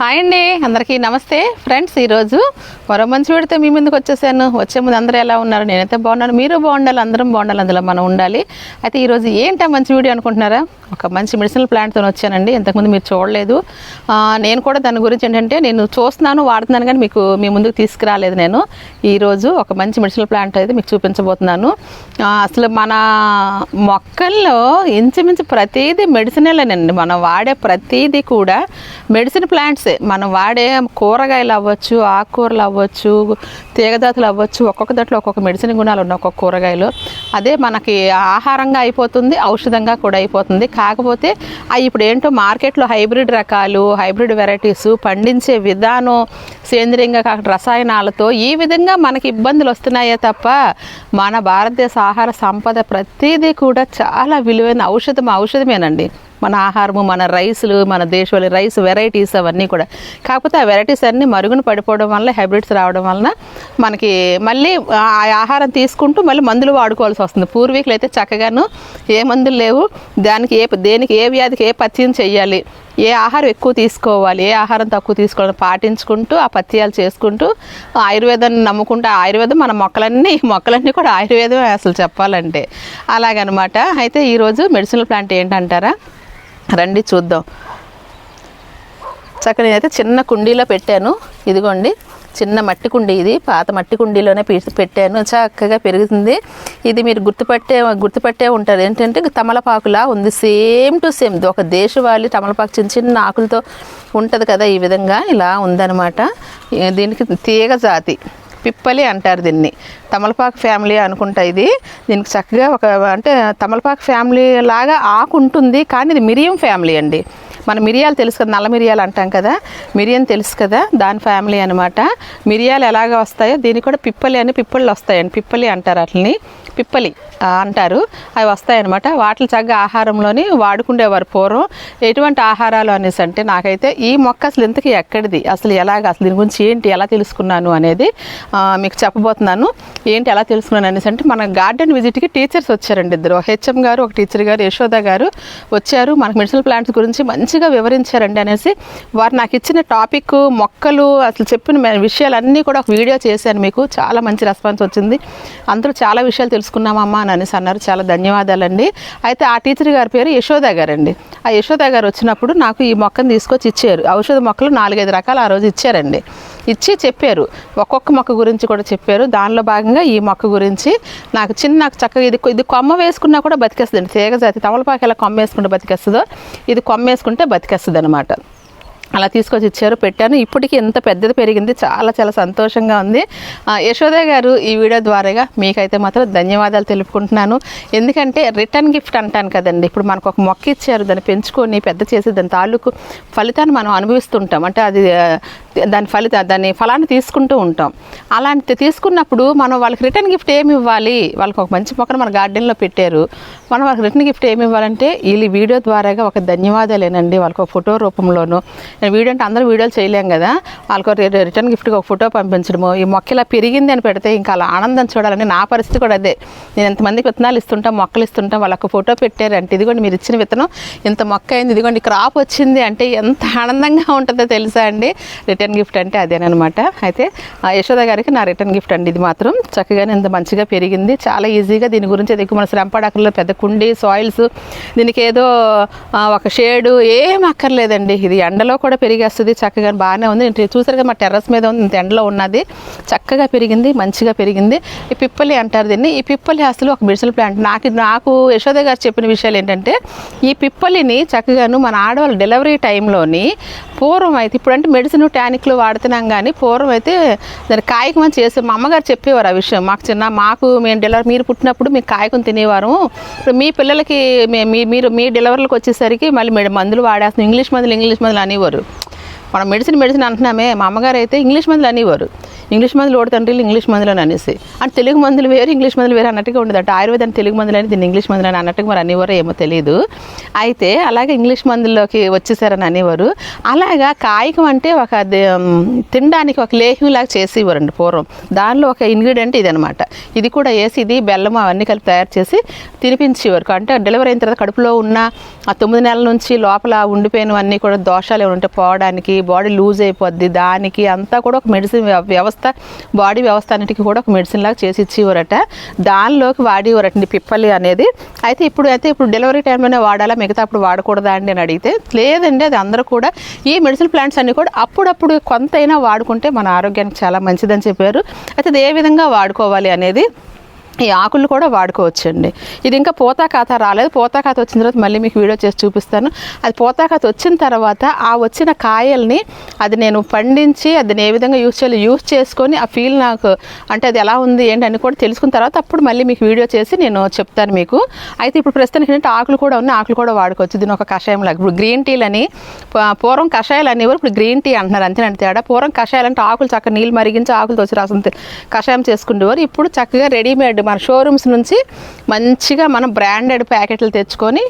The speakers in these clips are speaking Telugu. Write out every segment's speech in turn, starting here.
హాయ్ అండి అందరికీ నమస్తే. ఫ్రెండ్స్ ఈరోజు మరో మంచి వీడితో మీ ముందుకు వచ్చేసాను. వచ్చే ముందు అందరూ ఎలా ఉన్నారు? నేనైతే బాగున్నాను. మీరు బాగుండాలి అందరం బాగుండాలి అందులో మనం ఉండాలి. అయితే ఈరోజు ఏంటా మంచి వీడియో అనుకుంటున్నారా? ఒక మంచి మెడిసినల్ ప్లాంట్తో వచ్చానండి. ఇంతకుముందు మీరు చూడలేదు. నేను కూడా దాని గురించి ఏంటంటే నేను చూస్తున్నాను వాడుతున్నాను కానీ మీకు మీ ముందుకు తీసుకురాలేదు నేను. ఈరోజు ఒక మంచి మెడిసినల్ ప్లాంట్ అయితే మీకు చూపించబోతున్నాను. అసలు మన మొక్కల్లో ఇంచుమించు ప్రతిదీ మెడిసినేలేనండి మనం వాడే ప్రతిదీ కూడా మెడిసిన్ ప్లాంట్స్ మనం వాడే కూరగాయలు అవ్వచ్చు ఆకుకూరలు అవ్వచ్చు తీగజాతులు అవ్వచ్చు ఒక్కొక్క దాంట్లో ఒక్కొక్క మెడిసిన్ గుణాలు ఉన్నాయి ఒక్కొక్క కూరగాయలు. అదే మనకి ఆహారంగా అయిపోతుంది ఔషధంగా కూడా అయిపోతుంది. కాకపోతే అవి ఇప్పుడు ఏంటో మార్కెట్లో హైబ్రిడ్ రకాలు హైబ్రిడ్ వెరైటీస్ పండించే విధానం సేంద్రియంగా కాకుండా రసాయనాలతో ఈ విధంగా మనకి ఇబ్బందులు వస్తున్నాయే తప్ప మన భారతదేశ ఆహార సంపద ప్రతిదీ కూడా చాలా విలువైన ఔషధం ఔషధమేనండి. మన ఆహారము మన రైసులు మన దేశవాళీ రైస్ వెరైటీస్ అవన్నీ కూడా. కాకపోతే ఆ వెరైటీస్ అన్నీ మరుగున పడిపోవడం వల్ల హైబ్రిడ్స్ రావడం వలన మనకి మళ్ళీ ఆ ఆహారం తీసుకుంటూ మళ్ళీ మందులు వాడుకోవాల్సి వస్తుంది. పూర్వీకులు అయితే చక్కగాను ఏ మందులు లేవు. దానికి ఏ దేనికి ఏ వ్యాధికి ఏ పథ్యం చేయాలి ఏ ఆహారం ఎక్కువ తీసుకోవాలి ఏ ఆహారం తక్కువ తీసుకోవాలని పాటించుకుంటూ ఆ పత్యాలు చేసుకుంటూ ఆయుర్వేదాన్ని నమ్ముకుంటూ ఆయుర్వేదం మన మొక్కలన్నీ మొక్కలన్నీ కూడా ఆయుర్వేదం అసలు చెప్పాలంటే. అలాగనమాట. అయితే ఈరోజు మెడిసినల్ ప్లాంట్ ఏంటంటారా? రండి చూద్దాం. చక్కగా నేనైతే చిన్న కుండీలో పెట్టాను. ఇదిగోండి చిన్న మట్టి కుండీ ఇది పాత మట్టి కుండీలోనే పెట్టాను. చక్కగా పెరుగుతుంది. ఇది మీరు గుర్తుపట్టే గుర్తుపట్టే ఉంటారు. ఏంటంటే తమలపాకులా ఉంది. Same to same. ఒక దేశవాళి తమలపాకు చిన్న చిన్న ఆకులతో ఉంటుంది కదా ఈ విధంగా ఇలా ఉందన్నమాట. దీనికి తీగ జాతి. పిప్పలి అంటారు దీన్ని. తమలపాకు ఫ్యామిలీ అనుకుంటా ఇది. దీనికి చక్కగా ఒక అంటే తమలపాకు ఫ్యామిలీ లాగా ఆకు ఉంటుంది కానీ ఇది మిరియం ఫ్యామిలీ అండి. మన మిరియాలు తెలుసు కదా నల్ల మిరియాలు అంటాం కదా. మిరియం తెలుసు కదా దాని ఫ్యామిలీ అనమాట మిరియాలు ఎలాగ వస్తాయో దీనికి కూడా పిప్పలి అని పిప్పళ్ళు వస్తాయండి. పిప్పలి అంటారు వాటిని. పిప్పలి అంటారు. అవి వస్తాయన్నమాట. వాటిని చక్కగా ఆహారంలోని వాడుకుండేవారు పూర్వం. ఎటువంటి ఆహారాలు అనేసి అంటే నాకైతే ఈ మొక్క అసలు ఇంతకీ ఎక్కడిది? అసలు ఎలాగ? అసలు దీని గురించి ఏంటి? ఎలా తెలుసుకున్నాను అనేది మీకు చెప్పబోతున్నాను. ఏంటి ఎలా తెలుసుకున్నాను అనేసి అంటే మన గార్డెన్ విజిట్కి టీచర్స్ వచ్చారండి ఇద్దరు. హెచ్ఎం గారు ఒక టీచర్ గారు యశోద గారు వచ్చారు. మనకు మెడిసినల్ ప్లాంట్స్ గురించి మంచిగా వివరించారండి అనేసి వారు నాకు ఇచ్చిన టాపిక్ మొక్కలు అసలు చెప్పిన విషయాలన్నీ కూడా ఒక వీడియో చేశాను మీకు. చాలా మంచి రెస్పాన్స్ వచ్చింది. అందరూ చాలా విషయాలు తెలుసుకున్నామమ్మా అని అనేసి అన్నారు. చాలా ధన్యవాదాలండి. అయితే ఆ టీచర్ గారి పేరు యశోద గారండి. ఆ యశోద గారు వచ్చినప్పుడు నాకు ఈ మొక్కను తీసుకొచ్చి ఇచ్చారు. ఔషధ మొక్కలు నాలుగైదు రకాలు ఆ రోజు ఇచ్చారండి. ఇచ్చి చెప్పారు. ఒక్కొక్క మొక్క గురించి కూడా చెప్పారు. దానిలో భాగంగా ఈ మొక్క గురించి నాకు చిన్న చక్కగా ఇది ఇది కొమ్మ వేసుకున్నా కూడా బతికేస్తుంది తీగ జాతి తమలపాకు ఎలా కొమ్మ వేసుకుంటే బతికేస్తుందో ఇది కొమ్మ వేసుకుంటే బతికేస్తుంది అనమాట అలా తీసుకొచ్చి ఇచ్చారు పెట్టాను. ఇప్పటికీ ఎంత పెద్దది పెరిగింది చాలా చాలా సంతోషంగా ఉంది. యశోద గారు ఈ వీడియో ద్వారాగా మీకైతే మాత్రం ధన్యవాదాలు తెలుపుకుంటున్నాను. ఎందుకంటే రిటర్న్ గిఫ్ట్ అంటాను కదండి. ఇప్పుడు మనకు ఒక మొక్క ఇచ్చారు దాన్ని పెంచుకొని పెద్ద చేసి దాని తాలూకు ఫలితాన్ని మనం అనుభవిస్తుంటాం. అంటే అది దాని ఫలిత దాని ఫలాన్ని తీసుకుంటూ ఉంటాం. అలాంటి తీసుకున్నప్పుడు మనం వాళ్ళకి రిటర్న్ గిఫ్ట్ ఏమి ఇవ్వాలి? వాళ్ళకి ఒక మంచి మొక్కను మన గార్డెన్లో పెట్టారు. మనం వాళ్ళకి రిటర్న్ గిఫ్ట్ ఏమి ఇవ్వాలంటే వీళ్ళు వీడియో ద్వారాగా ఒక ధన్యవాదాలేనండి. వాళ్ళకి ఒక ఫోటో రూపంలోనూ నేను వీడియో అంటే అందరూ వీడియోలు చేయలేం కదా. వాళ్ళకి రిటర్న్ గిఫ్ట్గా ఒక ఫోటో పంపించడము. ఈ మొక్క ఇలా పెరిగింది అని పెడితే ఇంకా అలా ఆనందం చూడాలని నా పరిస్థితి కూడా అదే. నేను ఎంతమందికి విత్తనాలు ఇస్తుంటాం మొక్కలు ఇస్తుంటాం వాళ్ళకి ఫోటో పెట్టారంటే ఇదిగోండి మీరు ఇచ్చిన విత్తనం ఇంత మొక్క అయింది ఇదిగోండి క్రాప్ వచ్చింది అంటే ఎంత ఆనందంగా ఉంటుందో తెలుసా అండి? రిటర్న్ గిఫ్ట్ అంటే అదేనమాట అయితే యశోద గారికి నా రిటర్న్ గిఫ్ట్ అండి ఇది మాత్రం. చక్కగానే ఇంత మంచిగా పెరిగింది. చాలా ఈజీగా దీని గురించి ఎక్కువ మన శ్రమ పెద్ద కుండి సాయిల్స్ దీనికి ఏదో ఒక షేడు ఏం అక్కర్లేదండి. ఇది ఎండలో కూడా కూడా పెరిగేస్తుంది. చక్కగా బాగానే ఉంది. నేను చూసారు కదా మా టెర్రస్ మీద ఉంది. ఇంత ఎండలో ఉన్నది. చక్కగా పెరిగింది. మంచిగా పెరిగింది. ఈ పిప్పలి అంటారు దీన్ని. ఈ పిప్పలి అసలు ఒక మెడిసిన్ ప్లాంట్. నాకు నాకు యశోద గారు చెప్పిన విషయాలు ఏంటంటే ఈ పిప్పలిని చక్కగాను మన ఆడవాళ్ళ డెలివరీ టైంలోని పూర్వం అయితే ఇప్పుడంటే మెడిసిన్ టానిక్లు వాడుతున్నాం కానీ పూర్వం అయితే దాని కాయకం అని చేసే మా అమ్మగారు చెప్పేవారు ఆ విషయం. మాకు చిన్న మాకు మేము డెలివరీ మీరు పుట్టినప్పుడు మేము కాయకం తినేవారు. ఇప్పుడు మీ పిల్లలకి మే- మీ మీరు మీ డెలివరీలకు వచ్చేసరికి మళ్ళీ మందులు వాడేస్తున్నాం. ఇంగ్లీష్ మందులు ఇంగ్లీష్ మందులు అనేవారు. మనం మెడిసిన్ మెడిసిన్ అంటున్నామే. మా అమ్మగారు అయితే ఇంగ్లీష్ మందులు అనేవారు. ఇంగ్లీష్ మందులు ఓడి తండ్రిలు ఇంగ్లీష్ మందులు అని అనేసి. అంటే తెలుగు మందులు వేరు ఇంగ్లీష్ మందులు వేరు అన్నట్టుగా ఉండదు అంటే. ఆయుర్వేదం తెలుగు మందులు అని దీన్ని ఇంగ్లీష్ మందులు అని అన్నట్టుగా మరి అనేవారు ఏమో తెలియదు అయితే అలాగే ఇంగ్లీష్ మందుల్లోకి వచ్చేసారని అనేవారు. అలాగా కాయకం అంటే ఒక దే- తినడానికి ఒక లేహ్యంలాగా చేసేవారండి పూర్వం. దానిలో ఒక ఇంగ్రీడియంట్ ఇది అనమాట ఇది కూడా వేసి ఇది బెల్లం అవన్నీ కలిపి తయారు చేసి తినిపించేవారు. అంటే డెలివరీ అయిన తర్వాత కడుపులో ఉన్న ఆ తొమ్మిది నెలల నుంచి లోపల ఉండిపోయినవన్నీ కూడా దోషాలు ఏమైనా ఉంటే పోవడానికి బాడీ లూజ్ అయిపోద్ది. దానికి అంతా కూడా ఒక మెడిసిన్ వ్యవస్థ బాడీ వ్యవస్థ అన్నిటికీ కూడా ఒక మెడిసిన్ లాగా చేసి ఇచ్చేవారట. దానిలోకి వాడేవారటండి పిప్పలి అనేది. అయితే ఇప్పుడు అయితే ఇప్పుడు డెలివరీ టైంలోనే వాడాలా? మిగతా అప్పుడు వాడకూడదా అండి అని అడిగితే లేదండి అది అందరూ కూడా ఈ మెడిసిన్ ప్లాంట్స్ అన్ని కూడా అప్పుడప్పుడు కొంతైనా వాడుకుంటే మన ఆరోగ్యానికి చాలా మంచిదని చెప్పారు. అయితే అది ఏ విధంగా వాడుకోవాలి అనేది ఈ ఆకులు కూడా వాడుకోవచ్చండి. ఇది ఇంకా పోతాకాత రాలేదు. పోతాకాత వచ్చిన తర్వాత మళ్ళీ మీకు వీడియో చేసి చూపిస్తాను. అది పోతాకాత వచ్చిన తర్వాత ఆ వచ్చిన కాయల్ని అది నేను పండించి అది ఏ విధంగా యూస్ చేయాలి యూస్ చేసుకొని ఆ ఫీల్ నాకు అంటే అది ఎలా ఉంది ఏంటి అని కూడా తెలుసుకున్న తర్వాత అప్పుడు మళ్ళీ మీకు వీడియో చేసి నేను చెప్తాను మీకు. అయితే ఇప్పుడు ప్రస్తుతానికి ఏంటంటే ఆకులు కూడా ఉన్నాయి. ఆకులు కూడా వాడుకోవచ్చు. దీని ఒక కషాయం లాగా ఇప్పుడు గ్రీన్ టీలని పూర్వం కషాయాలు అనేవారు ఇప్పుడు గ్రీన్ టీ అంటున్నారు. అంతేనండి తేడా. పూర్వం కషాయాలు అంటే ఆకులు చక్కగా నీళ్ళు మరిగించి ఆకులు తోచి రసం కషాయం చేసుకునేవారు ఇప్పుడు చక్కగా రెడీమేడ్ మన షోరూమ్స్ నుంచి మంచిగా మనం బ్రాండెడ్ ప్యాకెట్లు తెచ్చుకొని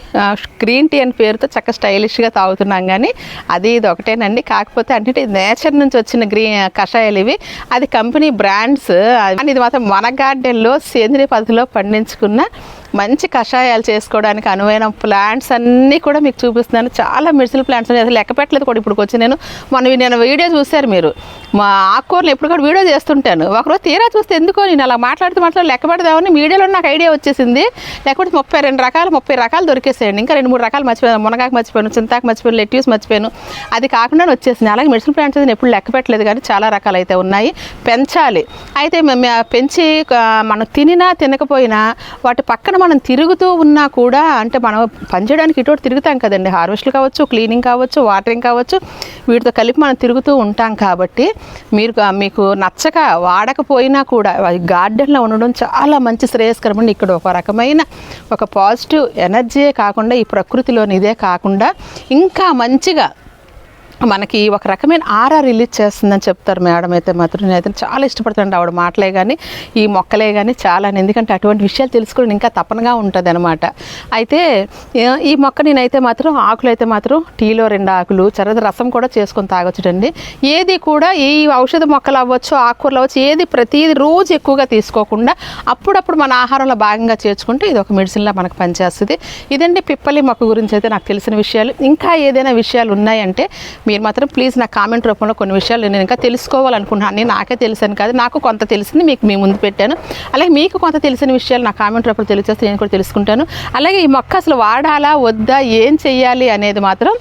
గ్రీన్ టీ అని పేరుతో చక్కగా స్టైలిష్గా తాగుతున్నాం కానీ అది ఇది ఒకటేనండి. కాకపోతే అంటే నేచర్ నుంచి వచ్చిన గ్రీన్ కషాయాలు ఇవి. అది కంపెనీ బ్రాండ్స్ కానీ ఇది మాత్రం మన గార్డెన్లో సేంద్రియ పద్ధతిలో పండించుకున్న మంచి కషాయాలు చేసుకోవడానికి అనువైన ప్లాంట్స్ అన్నీ కూడా మీకు చూపిస్తున్నాను. చాలా మెడిసిన్ ప్లాంట్స్ ఉన్నాయి. అసలు లెక్క పెట్టలేదు కూడా ఇప్పుడు వచ్చి నేను. మన నేను వీడియో చూశారు మీరు. మా ఆకుకూరలు ఎప్పుడు కూడా వీడియో చేస్తుంటాను. ఒకరోజు తీరా చూస్తే ఎందుకో నేను అలా మాట్లాడుతూ మాట్లాడి లెక్క పెడదామని మీడియాలో నాకు ఐడియా వచ్చేసింది. లేకపోతే ముప్పై రెండు రకాలు ముప్పై రకాలు దొరికేసాయండి. ఇంకా రెండు మూడు రకాలు మర్చిపోయాను. మునగాకు మర్చిపోయాను చింతాకు మర్చిపోయాను లెట్యూస్ మర్చిపోయాను. అది కాకుండా వచ్చేసింది. అలాగే మెడిసిన్ ప్లాంట్స్ నేను ఎప్పుడు లెక్క పెట్టలేదు కానీ చాలా రకాలు అయితే ఉన్నాయి. పెంచాలి. అయితే మేము పెంచి మనం తినినా తినకపోయినా వాటి పక్కన మనం తిరుగుతూ ఉన్నా కూడా అంటే మనం పనిచేయడానికి ఇటు తిరుగుతాం కదండి. హార్వెస్ట్లు కావచ్చు క్లీనింగ్ కావచ్చు వాటరింగ్ కావచ్చు వీటితో కలిపి మనం తిరుగుతూ ఉంటాం కాబట్టి మీరు మీకు నచ్చక వాడకపోయినా కూడా గార్డెన్లో ఉండడం చాలా మంచి శ్రేయస్కరం అండి. ఇక్కడ ఒక రకమైన ఒక పాజిటివ్ ఎనర్జీయే కాకుండా ఈ ప్రకృతిలోని ఇదే కాకుండా ఇంకా మంచిగా మనకి ఒక రకమైన ఆరా రిలీజ్ చేస్తుందని చెప్తారు మేడం అయితే మాత్రం. నేనైతే చాలా ఇష్టపడతాను ఆవిడ మాటలే కానీ ఈ మొక్కలే కానీ చాలా ఎందుకంటే అటువంటి విషయాలు తెలుసుకోవడం ఇంకా తపనగా ఉంటుంది అనమాట అయితే ఈ మొక్క నేనైతే మాత్రం ఆకులు అయితే మాత్రం టీలో రెండు ఆకులు చరద రసం కూడా చేసుకొని తాగొచ్చుటండి. ఏది కూడా ఈ ఔషధ మొక్కలు అవ్వచ్చు ఆకుకూరలు అవ్వచ్చు ఏది ప్రతిది రోజు ఎక్కువగా తీసుకోకుండా అప్పుడప్పుడు మన ఆహారంలో భాగంగా చేర్చుకుంటే ఇది ఒక మెడిసిన్లా మనకు పనిచేస్తుంది. ఇదండి పిప్పలి మొక్క గురించి అయితే నాకు తెలిసిన విషయాలు. ఇంకా ఏదైనా విషయాలు ఉన్నాయంటే మీరు మాత్రం ప్లీజ్ నా కామెంట్ రూపంలో కొన్ని విషయాలు నేను ఇంకా తెలుసుకోవాలనుకుంటున్నాను. నేను నాకే తెలిసాను కాదు నాకు కొంత తెలిసింది మీకు మీ ముందు పెట్టాను. అలాగే మీకు కొంత తెలిసిన విషయాలు నా కామెంట్ రూపంలో తెలియజేస్తే నేను కూడా తెలుసుకుంటాను. అలాగే ఈ మొక్క అసలు వాడాలా వద్దా ఏం చెయ్యాలి అనేది మాత్రం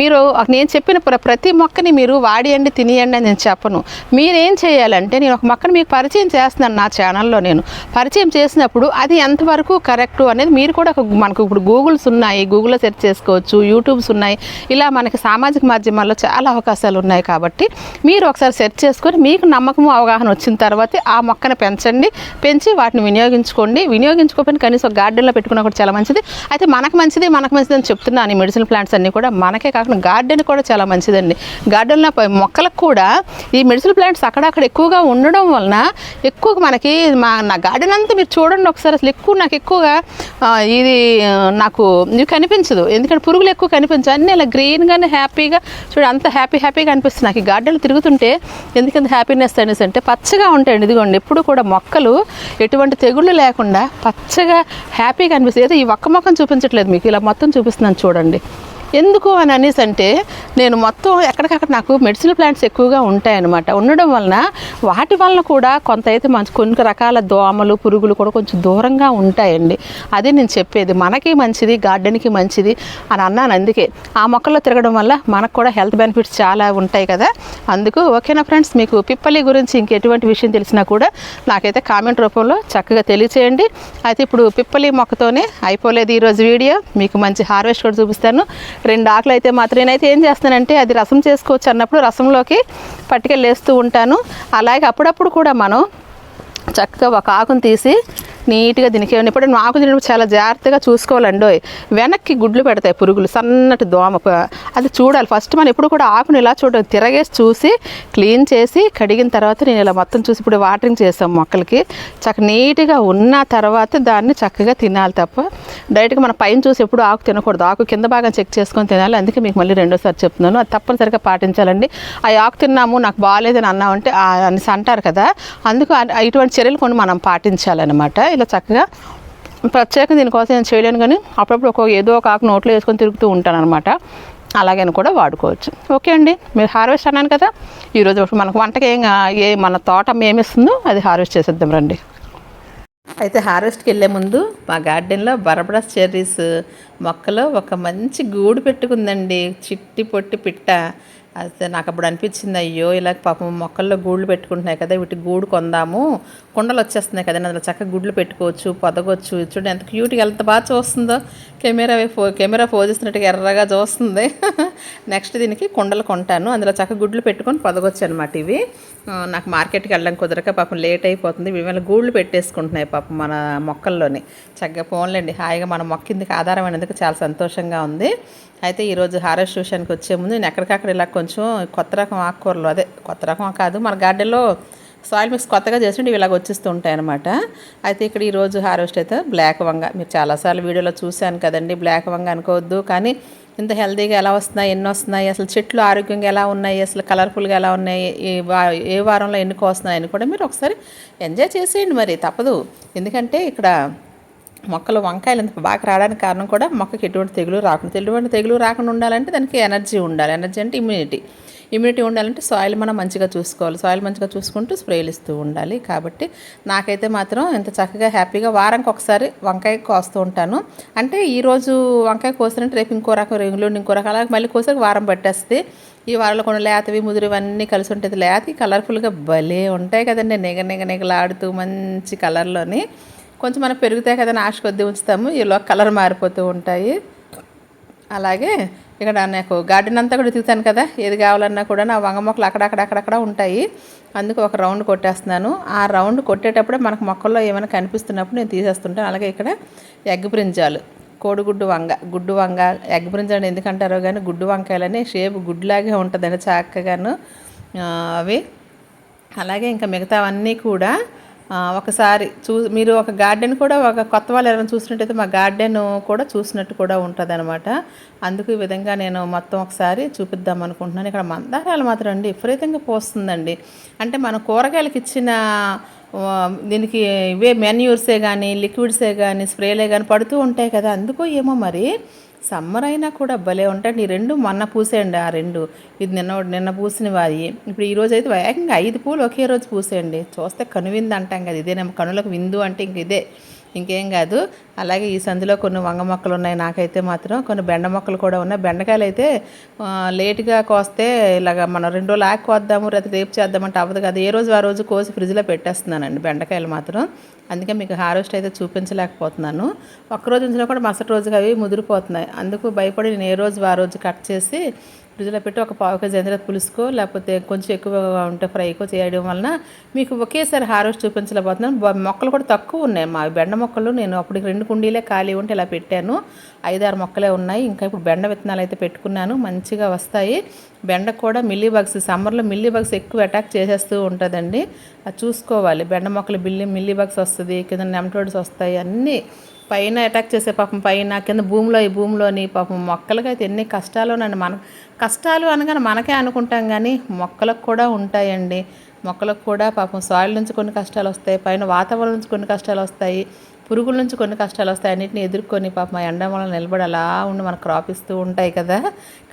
మీరు నేను చెప్పిన ప్రతి మొక్కని మీరు వాడియండి తినియండి అని నేను చెప్పను. మీరేం చేయాలంటే నేను ఒక మొక్కను మీకు పరిచయం చేస్తున్నాను నా ఛానల్లో నేను. పరిచయం చేసినప్పుడు అది ఎంతవరకు కరెక్ట్ అనేది మీరు కూడా ఒక మనకు ఇప్పుడు గూగుల్స్ ఉన్నాయి గూగుల్లో సెర్చ్ చేసుకోవచ్చు యూట్యూబ్స్ ఉన్నాయి. ఇలా మనకి సామాజిక మాధ్యమాల్లో చాలా అవకాశాలు ఉన్నాయి కాబట్టి మీరు ఒకసారి సెర్చ్ చేసుకొని మీకు నమ్మకము అవగాహన వచ్చిన తర్వాత ఆ మొక్కను పెంచండి. పెంచి వాటిని వినియోగించుకోండి. వినియోగించుకోకపోయినా కనీసం గార్డెన్లో పెట్టుకున్నా కూడా చాలా మంచిది. అయితే మనకు మంచిది మనకు మంచిది అని చెప్తున్నాను ఈ మెడిసిన్ ప్లాంట్స్ అన్నీ కూడా మనకే కాకుండా గార్డెన్ కూడా చాలా మంచిదండి. గార్డెన్లో మొక్కలకు కూడా ఈ మెడిసిన్ ప్లాంట్స్ అక్కడక్కడ ఎక్కువగా ఉండడం వలన ఎక్కువ మనకి మా నా గార్డెన్ అంతా మీరు చూడండి ఒకసారి. అసలు ఎక్కువ నాకు ఎక్కువగా ఇది నాకు ఇవి కనిపించదు. ఎందుకంటే పురుగులు ఎక్కువ కనిపించదు అన్నీ ఇలా గ్రీన్గానే హ్యాపీగా చూడండి. అంత హ్యాపీ హ్యాపీగా అనిపిస్తుంది. నాకు ఈ గార్డెన్లు తిరుగుతుంటే ఎందుకంత హ్యాపీనెస్ అనేసి అంటే పచ్చగా ఉంటాయండి ఇదిగోండి ఎప్పుడు కూడా మొక్కలు ఎటువంటి తెగుళ్ళు లేకుండా పచ్చగా హ్యాపీగా అనిపిస్తుంది. ఏదో ఈ ఒక్క మొక్కను చూపించట్లేదు మీకు. ఇలా మొత్తం చూపిస్తున్నాను చూడండి. ఎందుకు అని అనేసి అంటే నేను మొత్తం ఎక్కడికక్కడ నాకు మెడిసిన్ ప్లాంట్స్ ఎక్కువగా ఉంటాయన్నమాట. ఉండడం వలన వాటి వలన కూడా కొంత అయితే మంచి కొన్ని రకాల దోమలు పురుగులు కూడా కొంచెం దూరంగా ఉంటాయండి. అదే నేను చెప్పేది మనకి మంచిది గార్డెన్కి మంచిది అని అన్నాను అందుకే. ఆ మొక్కల్లో తిరగడం వల్ల మనకు కూడా హెల్త్ బెనిఫిట్స్ చాలా ఉంటాయి కదా. అందుకు ఓకేనా ఫ్రెండ్స్? మీకు పిప్పలి గురించి ఇంకెటువంటి విషయం తెలిసినా కూడా నాకైతే కామెంట్ రూపంలో చక్కగా తెలియచేయండి. అయితే ఇప్పుడు పిప్పలి మొక్కతోనే అయిపోలేదు ఈరోజు వీడియో. మీకు మంచి హార్వెస్ట్ కూడా చూపిస్తాను. రెండు ఆకులు అయితే మాత్రం నేనైతే ఏం చేస్తానంటే అది రసం చేసుకోవచ్చు అన్నప్పుడు రసంలోకి పట్టుకెళ్ళేస్తూ ఉంటాను. అలాగే అప్పుడప్పుడు కూడా మనం చక్కగా ఒక ఆకును తీసి నీట్గా దీనికి ఏమైనా ఎప్పుడైనా ఆకు తినడం చాలా జాగ్రత్తగా చూసుకోవాలండి. వెనక్కి గుడ్లు పెడతాయి పురుగులు సన్నటి దోమ అది చూడాలి. ఫస్ట్ మనం ఎప్పుడు కూడా ఆకుని ఇలా చూడాలి తిరగేసి చూసి క్లీన్ చేసి కడిగిన తర్వాత నేను ఇలా మొత్తం చూసి ఇప్పుడు వాటరింగ్ చేసాం మొక్కలకి. చక్క నీట్గా ఉన్న తర్వాత దాన్ని చక్కగా తినాలి తప్ప డైరెక్ట్గా మన పైన చూసి ఎప్పుడు ఆకు తినకూడదు. ఆకు కింద భాగం చెక్ చేసుకొని తినాలి. అందుకే మీకు మళ్ళీ రెండోసారి చెప్తున్నాను. అది తప్పనిసరిగా పాటించాలండి. ఆ ఆకు తిన్నాము నాకు బాగాలేదని అన్నామంటే ఆ అనేసి అంటారు కదా. అందుకు ఇటువంటి చర్యలు కొన్ని మనం పాటించాలన్నమాట. ఇలా చక్కగా ప్రత్యేకంగా దీనికోసం నేను చేయలేను కానీ అప్పుడప్పుడు ఒక ఏదో ఒక ఆకు నోట్లో వేసుకొని తిరుగుతూ ఉంటాను అనమాట అలాగని కూడా వాడుకోవచ్చు. ఓకే అండి మీరు హార్వెస్ట్ అన్నాను కదా ఈరోజు మనకు వంటకి ఏం ఏ మన తోట ఏమిస్తుందో అది హార్వెస్ట్ చేసేద్దాం రండి. అయితే హార్వెస్ట్కి వెళ్ళే ముందు మా గార్డెన్లో బరబడస్ చెర్రీస్ మొక్కలో ఒక మంచి గూడు పెట్టుకుందండి చిట్టి పొట్టి పిట్ట. అయితే నాకు అప్పుడు అనిపించింది అయ్యో ఇలా పాపం మొక్కల్లో గూళ్ళు పెట్టుకుంటున్నాయి కదా వీటి గూడు కొందాము కుండలు వచ్చేస్తున్నాయి కదా అందులో చక్కగా గుడ్లు పెట్టుకోవచ్చు పొదగొచ్చు చూడండి ఎంత క్యూట్గా ఎంత బాగా చూస్తుందో. కెమెరా ఫో కెమెరా పోజిస్తున్నట్టుగా ఎర్రగా చూస్తుంది. నెక్స్ట్ దీనికి కుండలు కొంటాను అందులో చక్కగా గుడ్లు పెట్టుకొని పొదగొచ్చు అనమాట ఇవి. నాకు మార్కెట్కి వెళ్ళడం కుదరక పాపం లేట్ అయిపోతుంది వీళ్ళ గూళ్ళు పెట్టేసుకుంటున్నాయి పాపం మన మొక్కల్లోని. చక్కగా ఫోన్లేండి హాయిగా మన మొక్కిందికి ఆధారమైనందుకు చాలా సంతోషంగా ఉంది. అయితే ఈరోజు హారెస్ట్ ట్యూషన్కి వచ్చే ముందు నేను ఎక్కడికక్కడ ఇలా కొంచెం కొత్త రకం ఆకుకూరలు అదే కొత్త రకం కాదు మన గార్డెన్లో సాయిల్ మిక్స్ కొత్తగా చేసినట్టు ఇవి ఇలాగ వచ్చేస్తూ ఉంటాయి అనమాట అయితే ఇక్కడ ఈరోజు హార్వెస్ట్ అయితే బ్లాక్ వంగ. మీరు చాలాసార్లు వీడియోలో చూశాను కదండి బ్లాక్ వంగ అనుకోవద్దు కానీ ఇంత హెల్తీగా ఎలా వస్తున్నాయి ఎన్ని వస్తున్నాయి అసలు చెట్లు ఆరోగ్యంగా ఎలా ఉన్నాయి అసలు కలర్ఫుల్గా ఎలా ఉన్నాయి వా ఏ వారంలో ఎన్ని కోస్తున్నాయి అని కూడా మీరు ఒకసారి ఎంజాయ్ చేసేయండి మరి తప్పదు. ఎందుకంటే ఇక్కడ మొక్కలు వంకాయలు ఎంత బాగా రావడానికి కారణం కూడా మొక్కకి ఎటువంటి తెగులు రాకుండా ఎటువంటి తెగులు రాకుండా ఉండాలంటే దానికి ఎనర్జీ ఉండాలి. ఎనర్జీ అంటే ఇమ్యూనిటీ. ఇమ్యూనిటీ ఉండాలంటే సాయిల్ మనం మంచిగా చూసుకోవాలి. సాయిల్ మంచిగా చూసుకుంటూ స్ప్రేలు ఇస్తూ ఉండాలి. కాబట్టి నాకైతే మాత్రం ఎంత చక్కగా హ్యాపీగా వారానికి ఒకసారి వంకాయ కోస్తూ ఉంటాను. అంటే ఈరోజు వంకాయ కోసినట్టు రేపు ఇంకో రకం రెగ్యులర్ ఇంకో రకం అలాగే మళ్ళీ కోసరికి వారం పట్టేస్తే ఈ వారంలో కొన్ని లేతవి ముదురు ఇవన్నీ కలిసి ఉంటుంది. లేత కలర్ఫుల్గా భలే ఉంటాయి కదండి. నిగ నిగ నిగలాడుతూ మంచి కలర్లోని కొంచెం మనకు పెరుగుతాయి కదా ఆశ కొద్దీ ఉంచుతాము. ఈలో కలర్ మారిపోతూ ఉంటాయి. అలాగే ఇక్కడ నాకు గార్డెన్ అంతా కూడా తిరుగుతాను కదా. ఏది కావాలన్నా కూడా నా వంగ మొక్కలు అక్కడక్కడ అక్కడక్కడ ఉంటాయి. అందుకు ఒక రౌండ్ కొట్టేస్తున్నాను. ఆ రౌండ్ కొట్టేటప్పుడే మనకు మొక్కల్లో ఏమైనా కనిపిస్తున్నప్పుడు నేను తీసేస్తుంటాను. అలాగే ఇక్కడ ఎగ్ బ్రింజాలు కోడిగుడ్డు వంగ గుడ్డు వంగ ఎగ్ బ్రింజాలు ఎందుకంటారో కానీ గుడ్డు వంకాయలని షేప్ గుడ్లాగే ఉంటుందండి చక్కగాను. అవి. అలాగే ఇంకా మిగతావన్నీ కూడా ఒకసారి చూ మీరు ఒక గార్డెన్ కూడా ఒక కొత్త వాళ్ళు ఎవరైనా చూసినట్టయితే మా గార్డెన్ కూడా చూసినట్టు కూడా ఉంటుంది అనమాట అందుకు ఈ విధంగా నేను మొత్తం ఒకసారి చూపిద్దాం అనుకుంటున్నాను. ఇక్కడ మందారాలు మాత్రం అండి విపరీతంగా పోస్తుందండి. అంటే మన కూరగాయలకి ఇచ్చిన దీనికి ఇవే మెన్యూర్సే కానీ లిక్విడ్సే కానీ స్ప్రేలే కానీ పడుతూ ఉంటాయి కదా. అందుకో ఏమో మరి సమ్మర్ అయినా కూడా భలే ఉంటాయి. ఈ రెండు మొన్న పూసేయండి ఆ రెండు. ఇది నిన్న నిన్న పూసినవి అవి ఇప్పుడు ఈరోజు అయితే వేగంగా ఐదు పూలు ఒకే రోజు పూసేయండి. చూస్తే కనువిందు అంటాం కదా ఇదేనేమో కనులకు విందు అంటే ఇంక ఇదే. ఇంకేం కాదు. అలాగే ఈ సందులో కొన్ని వంగ మొక్కలు ఉన్నాయి. నాకైతే మాత్రం కొన్ని బెండ మొక్కలు కూడా ఉన్నాయి. బెండకాయలు అయితే లేటుగా కోస్తే ఇలాగ మనం రెండు రోజులు ఆకు కోద్దాము రేపు రేపు చేద్దామంటే అవ్వదు కదా. ఏ రోజు ఆ రోజు కోసి ఫ్రిడ్జ్లో పెట్టేస్తున్నానండి బెండకాయలు మాత్రం. అందుకే మీకు హార్వెస్ట్ అయితే చూపించలేకపోతున్నాను. ఒక్కరోజు ఉంచినా కూడా మరుసటి రోజుకి అవి ముదిరిపోతున్నాయి. అందుకు భయపడి నేను ఏ రోజు ఆ రోజు కట్ చేసి ఫ్రిడ్జ్లో పెట్టి ఒక పావు కేజీ ఎంత పులుసుకో లేకపోతే కొంచెం ఎక్కువగా ఉంటే ఫ్రైకో చేయడం వలన మీకు ఒకేసారి హార్వెస్ట్ చూపించలేకపోతున్నాను. మొక్కలు కూడా తక్కువ ఉన్నాయి. మా బెండ మొక్కలు నేను అప్పుడు రెండు కుండీలే ఖాళీ ఉంటే ఇలా పెట్టాను. ఐదారు మొక్కలే ఉన్నాయి. ఇంకా ఇప్పుడు బెండ విత్తనాలు అయితే పెట్టుకున్నాను. మంచిగా వస్తాయి. బెండ కూడా మిల్లీ బగ్స్ సమ్మర్లో మిల్లీ బగ్స్ ఎక్కువ అటాక్ చేసేస్తూ ఉంటుందండి. అది చూసుకోవాలి. బెండ మొక్కలు బిల్లి మిల్లీ బగ్స్ వస్తుంది కింద నెమటోడ్స్ వస్తాయి అన్నీ పైన అటాక్ చేసే పాపం పైన కింద భూమిలో ఈ భూమిలోని పాపం మొక్కలకి అయితే ఎన్ని కష్టాలునండి మన కష్టాలు అనగానే మనకే అనుకుంటాం కానీ మొక్కలకు కూడా ఉంటాయండి. మొక్కలకు కూడా పాపం సాయిల్ నుంచి కొన్ని కష్టాలు వస్తాయి పైన వాతావరణం నుంచి కొన్ని కష్టాలు వస్తాయి పురుగుల నుంచి కొన్ని కష్టాలు వస్తాయి. అన్నిటిని ఎదుర్కొని పాపం ఆ ఎండ వల్ల నిలబడి అలా ఉండి మనకు క్రాప్ ఇస్తూ ఉంటాయి కదా.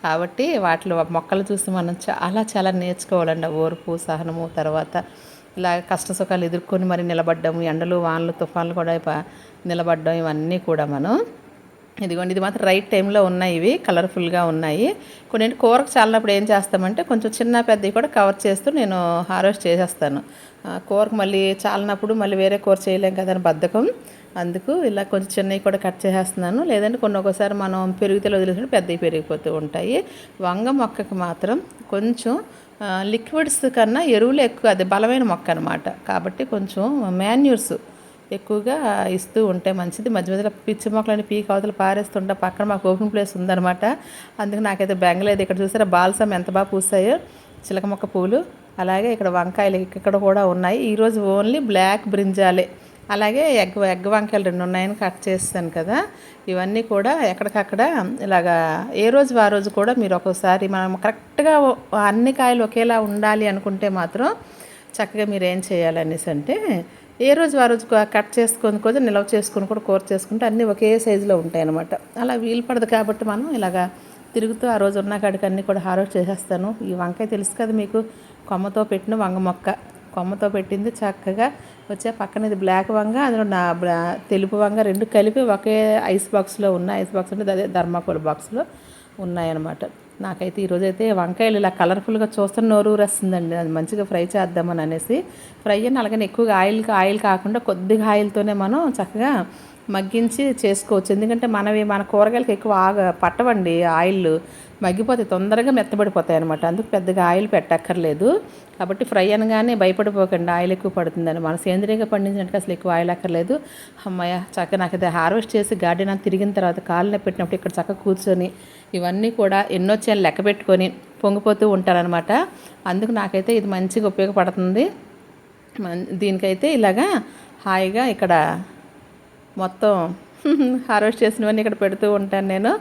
కాబట్టి వాటిలో మొక్కలు చూసి మనం చాలా చాలా నేర్చుకోవాలండి. ఓర్పు సహనము తర్వాత ఇలా కష్ట సుఖాలు ఎదుర్కొని మరి నిలబడ్డం ఎండలు వానలు తుఫాన్లు కూడా నిలబడ్డం ఇవన్నీ కూడా మనం. ఇదిగోండి ఇది మాత్రం రైట్ టైంలో ఉన్నాయి ఇవి కలర్ఫుల్గా ఉన్నాయి. కొన్ని కూరకు చాలినప్పుడు ఏం చేస్తామంటే కొంచెం చిన్న పెద్దవి కూడా కవర్ చేస్తూ నేను హార్వెస్ట్ చేసేస్తాను. కూరకు మళ్ళీ చాలినప్పుడు మళ్ళీ వేరే కూర చేయలేం కదా బద్ధకం. అందుకు ఇలా కొంచెం చిన్నవి కూడా కట్ చేసేస్తున్నాను. లేదంటే కొన్ని ఒకసారి మనం పెరుగుతలు వదిలేసినప్పుడు పెద్దవి పెరిగిపోతూ ఉంటాయి. వంగ మొక్కకి మాత్రం కొంచెం లిక్విడ్స్ కన్నా ఎరువులు ఎక్కువ అది బలమైన మొక్క అనమాట కాబట్టి కొంచెం మాన్యూర్స్ ఎక్కువగా ఇస్తూ ఉంటే మంచిది. మధ్య మధ్యలో పిచ్చి మొక్కలని పీక్ అవతల పారేస్తుంటా పక్కన మాకు ఓపెన్ ప్లేస్ ఉందన్నమాట. అందుకు నాకైతే బెంగలేదు ఇక్కడ చూసారా బాల్సమ్ ఎంత బాగా పూసాయో. చిలక మొక్క పూలు. అలాగే ఇక్కడ వంకాయలు ఇక్కడ కూడా ఉన్నాయి. ఈరోజు ఓన్లీ బ్లాక్ బ్రింజాలే అలాగే ఎగ్ ఎగ్ వంకాయలు రెండు ఉన్నాయని కట్ చేస్తాను కదా. ఇవన్నీ కూడా ఎక్కడికక్కడ ఇలాగా ఏ రోజు ఆ రోజు కూడా మీరు ఒక్కోసారి మనం కరెక్ట్గా అన్ని కాయలు ఒకేలా ఉండాలి అనుకుంటే మాత్రం చక్కగా మీరు ఏం చేయాలనేసి అంటే ఏ రోజు ఆ రోజు కట్ చేసుకొని కూడా నిల్వ చేసుకొని కూడా కూర చేసుకుంటే అన్నీ ఒకే సైజులో ఉంటాయి అనమాట అలా వీలు పడదు కాబట్టి మనం ఇలాగా తిరుగుతూ ఆ రోజు ఉన్న కాడికి అన్నీ కూడా హార్వెస్ట్ చేసేస్తాను. ఈ వంకాయ తెలుసు కదా మీకు కొమ్మతో పెట్టిన వంగ మొక్క. కొమ్మతో పెట్టింది చక్కగా వచ్చే పక్కన ఇది బ్లాక్ వంగ అందులో నా బ్లా- తెలుపు వంగ రెండు కలిపి ఒకే ఐస్ బాక్స్లో ఉన్న ఐస్ బాక్స్ అంటే అదే ధర్మాకోల్ బాక్స్లో ఉన్నాయన్నమాట. నాకైతే ఈరోజైతే వంకాయలు ఇలా కలర్ఫుల్గా చూస్తున్న నోరు ఊరేస్తుందండి. అది మంచిగా ఫ్రై చేద్దామని అనేసి. ఫ్రై అని అలాగని ఎక్కువగా ఆయిల్ ఆయిల్ కాకుండా కొద్దిగా ఆయిల్తోనే మనం చక్కగా మగ్గించి చేసుకోవచ్చు. ఎందుకంటే మనవి మన కూరగాయలకి ఎక్కువ ఆగ పట్టవండి ఆయిల్. మగ్గిపోతే తొందరగా మెత్తబడిపోతాయి అనమాట అందుకు పెద్దగా ఆయిల్ పెట్టక్కర్లేదు. కాబట్టి ఫ్రై అనగానే భయపడిపోకండి. ఆయిల్ ఎక్కువ పడుతుందని. మన సేంద్రియంగా పండించినట్టుగా అసలు ఎక్కువ ఆయిల్ అక్కర్లేదు. అమ్మయ్య చక్కగా నాకు ఇది హార్వెస్ట్ చేసి గార్డెన్ అంతా తిరిగిన తర్వాత కాళ్ళు పెట్టినప్పుడు ఇక్కడ చక్కగా కూర్చొని ఇవన్నీ కూడా ఎన్నో చేయాలి లెక్క పెట్టుకొని పొంగిపోతూ ఉంటారనమాట అందుకు నాకైతే ఇది మంచిగా ఉపయోగపడుతుంది. దీనికైతే ఇలాగా హాయిగా ఇక్కడ మొత్తం హార్వెస్ట్ చేసినవన్నీ ఇక్కడ పెడుతూ ఉంటాను నేను.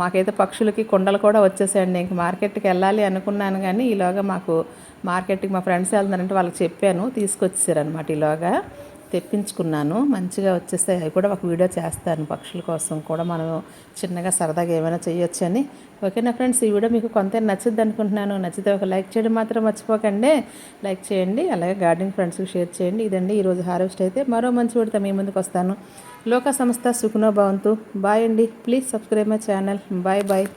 మాకైతే పక్షులకి కుండలు కూడా వచ్చేసాయండి. ఇంక మార్కెట్కి వెళ్ళాలి అనుకున్నాను కానీ ఈలోగా మాకు మార్కెట్కి మా ఫ్రెండ్స్ వెళ్తున్నారంటే వాళ్ళకి చెప్పాను తీసుకొచ్చేసారనమాట ఈలోగా. తెప్పించుకున్నాను. మంచిగా వచ్చేస్తాయి. అవి కూడా ఒక వీడియో చేస్తాను పక్షుల కోసం కూడా. మనం చిన్నగా సరదాగా ఏమైనా చేయొచ్చని. ఓకేనా ఫ్రెండ్స్ ఈ వీడియో మీకు కొంత నచ్చుద్ది అనుకుంటున్నాను. నచ్చితే ఒక లైక్ చేయడం మాత్రం మర్చిపోకండి. లైక్ చేయండి. అలాగే గార్డెన్ ఫ్రెండ్స్కి షేర్ చేయండి. ఇదండి ఈరోజు హార్వెస్ట్ అయితే మరో మంచి వీడితో మీ ముందుకు వస్తాను. లోక సంస్థ సుఖనో భవంతు. బాయ్ అండి. Please subscribe my channel. Bye bye.